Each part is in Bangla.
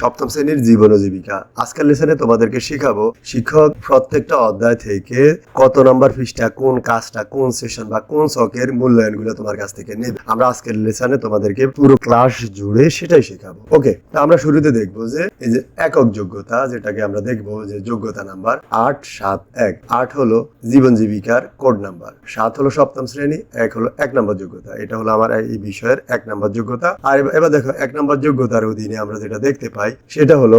সপ্তম শ্রেণির জীবন জীবিকা। আজকের লেসনে তোমাদেরকে শেখাবো, শিক্ষক প্রত্যেকটা অধ্যায় থেকে কত নম্বর পৃষ্ঠা, কোন কাজটা, কোন সেশন বা কোন শখের মূল্যায়নগুলো তোমার কাছ থেকে নেবে। আমরা আজকের লেসনে তোমাদেরকে পুরো ক্লাস জুড়ে সেটাই শেখাবো। ওকে তা আমরা শুরুতে দেখব যে, এই যে একক যোগ্যতা, যেটাকে আমরা দেখব যে যোগ্যতা নাম্বার আট, সাত, এক। আট হলো জীবন জীবিকার কোড নাম্বার সাত হলো সপ্তম শ্রেণি, এক হলো এক নম্বর যোগ্যতা। এটা হলো আমার এই বিষয়ের এক নম্বর যোগ্যতা। আর এবার দেখো, এক নম্বর যোগ্যতার অধীনে আমরা যেটা দেখতে পাই সেটা হলো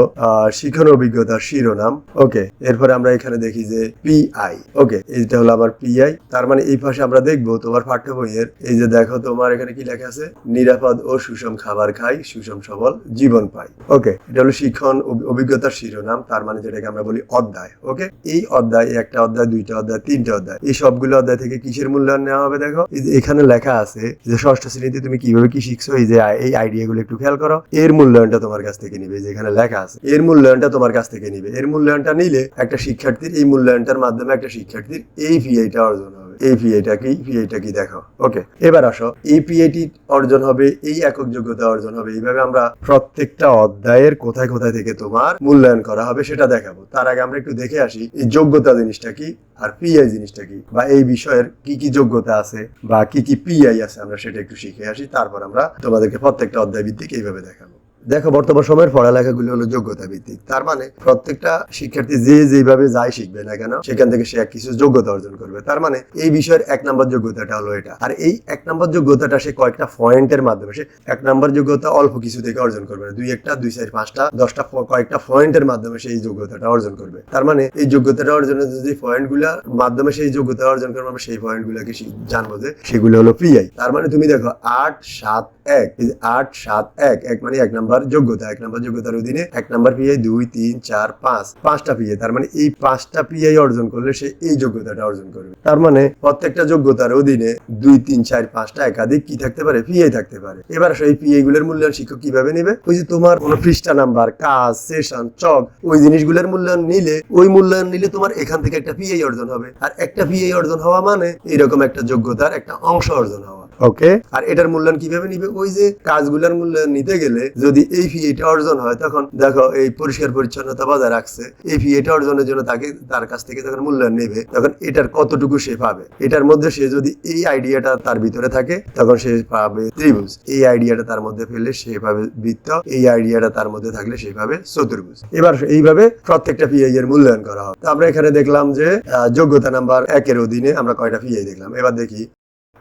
শিক্ষণ অভিজ্ঞতার শিরোনাম। ওকে, এরপরে আমরা এখানে দেখি যে পিআই ওকে, এইটা হলো আমার পিআই তার মানে এই পাশে আমরা দেখব তোমার পাঠ্য বইয়ের, এই যে দেখো তোমার এখানে কি লেখা আছে? নিরাপদ ও সুষম খাবার খাই, সুষম সবল জীবন পাই। ওকে, এটা হলো শিক্ষণ অভিজ্ঞতার শিরোনাম। তার মানে যেটাকে আমরা বলি অধ্যায়। ওকে, এই অধ্যায়, একটা অধ্যায়, দুইটা অধ্যায়, তিনটা অধ্যায়, এই সবগুলো অধ্যায় থেকে কিসের মূল্যায়ন নেওয়া হবে দেখো? এখানে লেখা আছে যে ষষ্ঠ শ্রেণীতে তুমি কীভাবে কি শিখছো? এই যে এই আইডিয়া গুলো একটু খেয়াল করো। এর মূল্যায়নটা তোমার কাছ থেকে নিবে। যে এখানে লেখা আছে, এর মূল্যায়নটা তোমার কাছ থেকে নিবে। এর মূল্যায়নটা নিলে একটা শিক্ষার্থীর এই মূল্যায়নটার মাধ্যমে একটা শিক্ষার্থীর এই ভিআইটা অর্জন হবে। এই কি? কি দেখো ওকে এবার আসো। এই অর্জন হবে, এই একক যোগ্যতা অর্জন হবে। এইভাবে আমরা প্রত্যেকটা অধ্যায়ের কোথায় কোথায় থেকে তোমার মূল্যায়ন করা হবে সেটা দেখাবো। তার আগে আমরা একটু দেখে আসি, এই যোগ্যতা জিনিসটা কি আর পিআই জিনিসটা কি? বা এই বিষয়ের কি কি যোগ্যতা আছে বা কি কি পিআই আছে আমরা সেটা একটু শিখে আসি, তারপর আমরা তোমাদেরকে প্রত্যেকটা অধ্যায় ভিত্তিক এইভাবে দেখাবো। দেখো, বর্তমান সময়ের পড়ালেখাগুলো হলো যোগ্যতা ভিত্তিক। তার মানে প্রত্যেকটা শিক্ষার্থী যে যেভাবে যাই শিখবে না কেন, সেখান থেকে সে এক কিছু যোগ্যতা অর্জন করবে। তার মানে এই বিষয়ের এক নম্বর যোগ্যতাটা হলো এটা। আর এই এক নম্বর যোগ্যতাটা সে কয়েকটা পয়েন্টের মাধ্যমে, সে এক নম্বর যোগ্যতা অল্প কিছু থেকে অর্জন করবে দুই একটা, দুই চার পাঁচটা, দশটা কয়েকটা পয়েন্টের মাধ্যমে সে এই যোগ্যতাটা অর্জন করবে। তার মানে এই যোগ্যতাটা অর্জনের যে পয়েন্টগুলার মাধ্যমে সেই যোগ্যতা অর্জন করবে, আমরা সেই পয়েন্ট গুলাকে জানব যে সেগুলো হলো পিআই তার মানে তুমি দেখো, আট সাত এক আট সাত এক এক মানে এক নাম্বার যোগ্যতা, এক নাম্বার যোগ্যতার অধীনে এক নাম্বার পিআই দুই, তিন, চার, পাঁচ, পাঁচটা পিআই তার মানে এই পাঁচটা পিআই অর্জন করলে সে এই যোগ্যতাটা অর্জন করবে। তার মানে প্রত্যেকটা যোগ্যতার অধীনে দুই, তিন, চার, পাঁচটা একাধিক কি থাকতে পারে? পিআই থাকতে পারে। এবার সেই পিআই গুলোর মূল্যায়ন শিক্ষক কীভাবে নেবে? ওই যে তোমার কোনো পৃষ্ঠা নাম্বার, কাজ সেশন চক, ওই জিনিসগুলোর মূল্যায়ন নিলে, ওই মূল্যায়ন নিলে তোমার এখান থেকে একটা পিআই অর্জন হবে। আর একটা পিআই অর্জন হওয়া মানে এরকম একটা যোগ্যতার একটা অংশ অর্জন হওয়া। ওকে আর এটার মূল্যায়ন কীভাবে নিবে? ওই যে কাজগুলোর মূল্যায়ন নিতে গেলে যদি এই ফি এটা অর্জন হয়, তখন দেখো এই পরিষ্কার পরিচ্ছন্নতা বজায় রাখছে। এই ফি এটা অর্জনের জন্য তাকে, তার কাছ থেকে যখন মূল্যায়ন নেবে, তখন এটার কতটুকু সে পাবে? এটার মধ্যে সে যদি এই আইডিয়াটা তার ভিতরে থাকে, তখন সে পাবে ত্রিভুজ। এই আইডিয়াটা তার মধ্যে ফেললে সে পাবে বৃত্ত, এই আইডিয়াটা তার মধ্যে থাকলে সে পাবে চতুর্ভুজ। এবার এইভাবে প্রত্যেকটা পিআই এর মূল্যায়ন করা হয় তো আমরা এখানে দেখলাম যে যোগ্যতা নাম্বার একের অধীনে আমরা কয়টা পিআই দেখলাম? এবার দেখি।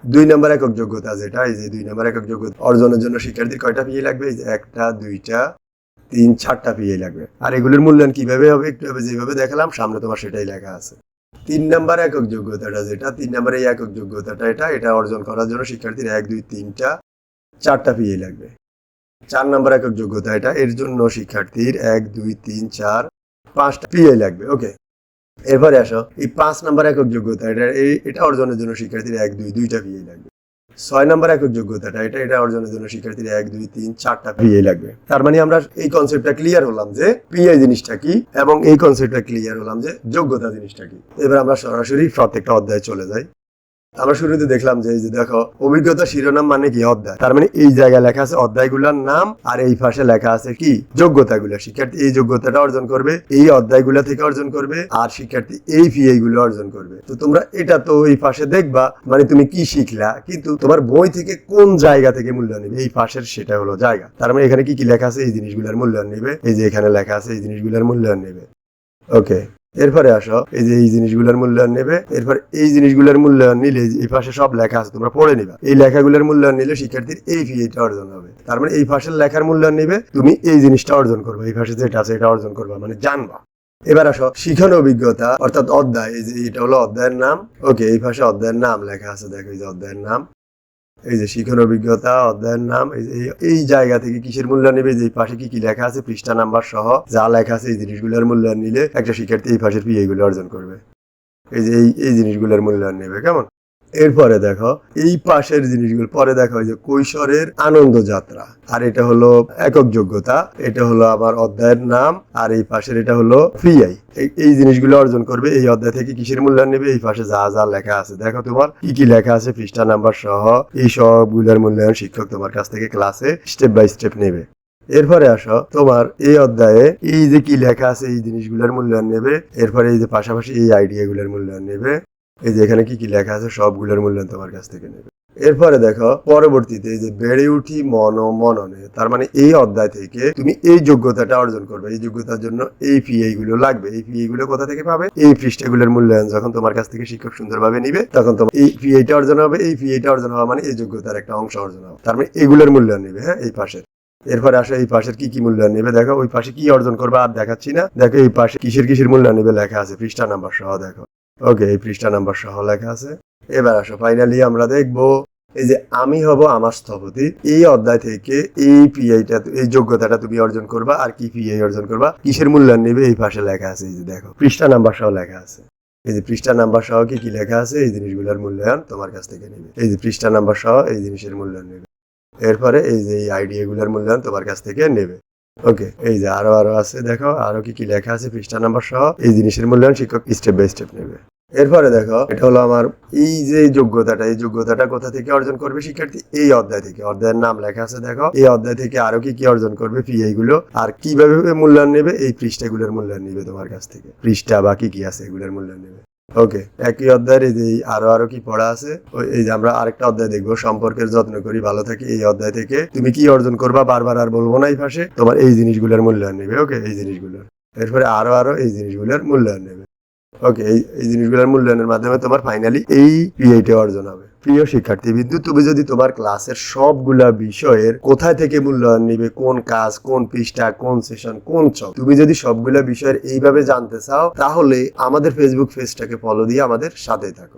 দুই নম্বর একক যোগ্যতা যেটা, এই যে দুই নম্বর একক যোগ্যতা, অর্জনের জন্য শিক্ষার্থীর কয়টা পিএ লাগবে? এই যে একটা, দুইটা, তিন, চারটা পিএ লাগবে। আর এগুলোর মূল্যায়ন কীভাবে হবে? একটু হবে যেভাবে দেখালাম, সামনে তোমার সেটাই লেখা আছে। তিন নাম্বার একক যোগ্যতাটা যেটা, তিন নাম্বার এই একক যোগ্যতাটা এটা এটা অর্জন করার জন্য শিক্ষার্থীর এক, দুই, তিনটা, চারটা পিএ লাগবে। চার নাম্বার একক যোগ্যতা এটা, এর জন্য শিক্ষার্থীর এক, দুই, তিন, চার, পাঁচটা পিএ লাগবে। ওকে এরপরে আসো। এই পাঁচ নাম্বার একক যোগ্যতা, এটা এটা অর্জনের জন্য শিক্ষার্থীর এক, দুই, দুইটা পিএ লাগবে। ছয় নাম্বার একক যোগ্যতাটা, এটা এটা অর্জনের জন্য শিক্ষার্থীর এক, দুই, তিন, চারটা পিএ লাগবে। তার মানে আমরা এই কনসেপ্টটা ক্লিয়ার হলাম যে পিএ জিনিসটা কি এবং এই কনসেপ্টটা ক্লিয়ার হলাম যে যোগ্যতা জিনিসটা কি। এবার আমরা সরাসরি প্রত্যেকটা অধ্যায়ে চলে যাই। আমরা শুরুতে দেখলাম যে দেখো, অভিজ্ঞতা শিরোনাম মানে কি? অধ্যায়। তার মানে এই জায়গায় লেখা আছে অধ্যায়গুলোর নাম আর এই পাশে লেখা আছে কি? যোগ্যতাগুলো। শিক্ষার্থী এই যোগ্যতাটা অর্জন করবে, এই অধ্যায়গুলো থেকে অর্জন করবে আর শিক্ষার্থী এই পিএই গুলো অর্জন করবে। তো তোমরা এটা তো এই পাশে দেখবা মানে তুমি কি শিখলা, কিন্তু তোমার বই থেকে কোন জায়গা থেকে মূল্য নেবে? এই পাশের সেটা হলো জায়গা। তার মানে এখানে কি কি লেখা আছে? এই জিনিসগুলোর মূল্যায়ন নেবে। এই যে এখানে লেখা আছে, এই জিনিসগুলোর মূল্যায়ন নেবে। ওকে এরপরে আসো, এই যে এই জিনিসগুলোর মূল্যায়ন নেবে। এরপর এই জিনিসগুলোর মূল্যায়ন নিলে এই পাশে সব লেখা আছে, তোমরা পড়ে নিবা। এই লেখাগুলোর মূল্যায়ন নিলে শিক্ষার্থীর এই ফিটা অর্জন হবে। তার মানে এই পাশের লেখার মূল্যায়ন নিবে, তুমি এই জিনিসটা অর্জন করবে, এই পাশে যেটা আছে এটা অর্জন করবা মানে জানবা। এবার আসো শিখন অভিজ্ঞতা, অর্থাৎ অধ্যায়, এই যে এটা হলো অধ্যায়ের নাম। ওকে এই পাশে অধ্যায়ের নাম লেখা আছে, দেখো এই যে অধ্যায়ের নাম। এই যে শিখন অভিজ্ঞতা, অধ্যায়ের নাম, এই যে, এই- জায়গা থেকে কিসের মূল্য নেবে, যে পাশে কি কি লেখা আছে, পৃষ্ঠা নাম্বার সহ যা লেখা আছে, এই জিনিসগুলোর মূল্যায়ন নিলে একটা শিক্ষার্থী এই পাশের পিএগুলো অর্জন করবে। এই যে, এই জিনিসগুলোর মূল্যায়ন নেবে, কেমন? এরপরে দেখো, এই পাশের জিনিসগুলো, পরে দেখো এই যে কৈশোরের আনন্দ যাত্রা আর এটা হলো একক যোগ্যতা এটা হলো আমার অধ্যায়ের নাম, আর এই পাশের এটা হলো পিআই এই জিনিসগুলো অর্জন করবে, এই অধ্যায় থেকে কিসের মূল্যায়ন নেবে, এই পাশে যা যা লেখা আছে। দেখো তোমার, কি কি লেখা আছে, পৃষ্ঠা নাম্বার সহ, এই সবগুলোর মূল্যায়ন শিক্ষক তোমার কাছ থেকে ক্লাসে স্টেপ বাই স্টেপ নেবে। এরপরে আসো, তোমার এই অধ্যায়ে, এই যে কি লেখা আছে, এই জিনিসগুলোর মূল্যায়ন নেবে, এরপরে এই যে পাশাপাশি এই আইডিয়া গুলোর মূল্যায়ন নেবে। এই যে এখানে কি কি লেখা আছে সবগুলোর মূল্যায়ন তোমার কাছ থেকে নেবে। এরপরে দেখো, পরবর্তীতে যে বেড়ে উঠি মন মননে, তার মানে এই অধ্যায় থেকে তুমি এই যোগ্যতাটা অর্জন করবে। এই যোগ্যতার জন্য এই পিআই গুলো লাগবে। এই পিআই গুলো কোথা থেকে পাবে? এই পৃষ্ঠাগুলোর মূল্যায়ন যখন তোমার কাছ থেকে শিক্ষক সুন্দরভাবে নিবে, তখন তোমার এই পিআইটা অর্জন হবে। এই পিআইটা অর্জন হওয়া মানে এই যোগ্যতার একটা অংশ অর্জন হবে তার মানে এগুলোর মূল্যায়ন নিবে হ্যাঁ এই পাশে। এরপরে আসো, এই পাশের কি কি মূল্যায়ন নেবে? দেখো, ওই পাশে কি অর্জন করবে আর দেখাচ্ছি না। দেখো, এই পাশে কিসের কিসের মূল্যায়ন নেবে লেখা আছে, পৃষ্ঠা নাম্বার সহ দেখো। ওকে এই পৃষ্ঠা নাম্বার সহ লেখা আছে। এবার আসো ফাইনালি আমরা দেখব, এই যে আমি হব আমার স্থপতি, এই অধ্যায় থেকে এই পিআইটা এই যোগ্যতাটা তুমি অর্জন করবা আর কি পিআই অর্জন করবা, কিসের মূল্যায়ন নেবে, এই পাশে লেখা আছে, এই যে দেখো, পৃষ্ঠা নাম্বার সহ লেখা আছে। এই যে পৃষ্ঠা নাম্বার সহ কি কি লেখা আছে, এই জিনিসগুলোর মূল্যায়ন তোমার কাছ থেকে নেবে। এই যে পৃষ্ঠা নাম্বার সহ এই জিনিসের মূল্যায়ন নেবে। এরপরে এই যে এই আইডিয়া গুলোর মূল্যায়ন তোমার কাছ থেকে নেবে। ওকে এই যে আরও আরও আছে, দেখো, আরও কি কি লেখা আছে, পৃষ্ঠা নাম্বার সহ, এই জিনিসের মূল্যায়ন শিক্ষক স্টেপ বাই স্টেপ নেবে। এরপরে দেখো, এটা হলো আমার এই যে যোগ্যতাটা, এই যোগ্যতাটা কোথা থেকে অর্জন করবে শিক্ষার্থী? এই অধ্যায় থেকে। অধ্যায়ের নাম লেখা আছে, দেখো, এই অধ্যায় থেকে আরও কি কি অর্জন করবে পিআই গুলো, আর কীভাবে মূল্যায়ন নেবে? এই পৃষ্ঠাগুলোর মূল্যায়ন নেবে তোমার কাছ থেকে। পৃষ্ঠা বা কি কি আছে এগুলোর মূল্যায়ন নেবে। ওকে একই অধ্যায়ের যে আরও আরও কি পড়া আছে এই যে আমরা আরেকটা অধ্যায় দেখব, সম্পর্কের যত্ন করি, ভালো থাকি, এই অধ্যায় থেকে। তুমি কি অর্জন করবা, বারবার আর বলব না এই পাশে, তোমার এই জিনিসগুলোর মূল্যায়ন নেবে। ওকে এই জিনিসগুলোর। এরপরে আরও আরও এই জিনিসগুলোর মূল্যায়ন নেবে। ওকে এই এই জিনিসগুলোর মূল্যায়নের মাধ্যমে তোমার ফাইনালি এই পিআইটি অর্জন হবে। প্রিয় শিক্ষার্থী, বিদ্যুৎ তুমি যদি তোমার ক্লাসের সবগুলা বিষয়ের কোথায় থেকে মূল্যায়ন নিবে, কোন কাজ, কোন পৃষ্ঠা, কোন সেশন কোন চক, তুমি যদি সবগুলা বিষয়ের এইভাবে জানতে চাও, তাহলে আমাদের ফেসবুক পেজটাকে ফলো দিয়ে আমাদের সাথে থাকো।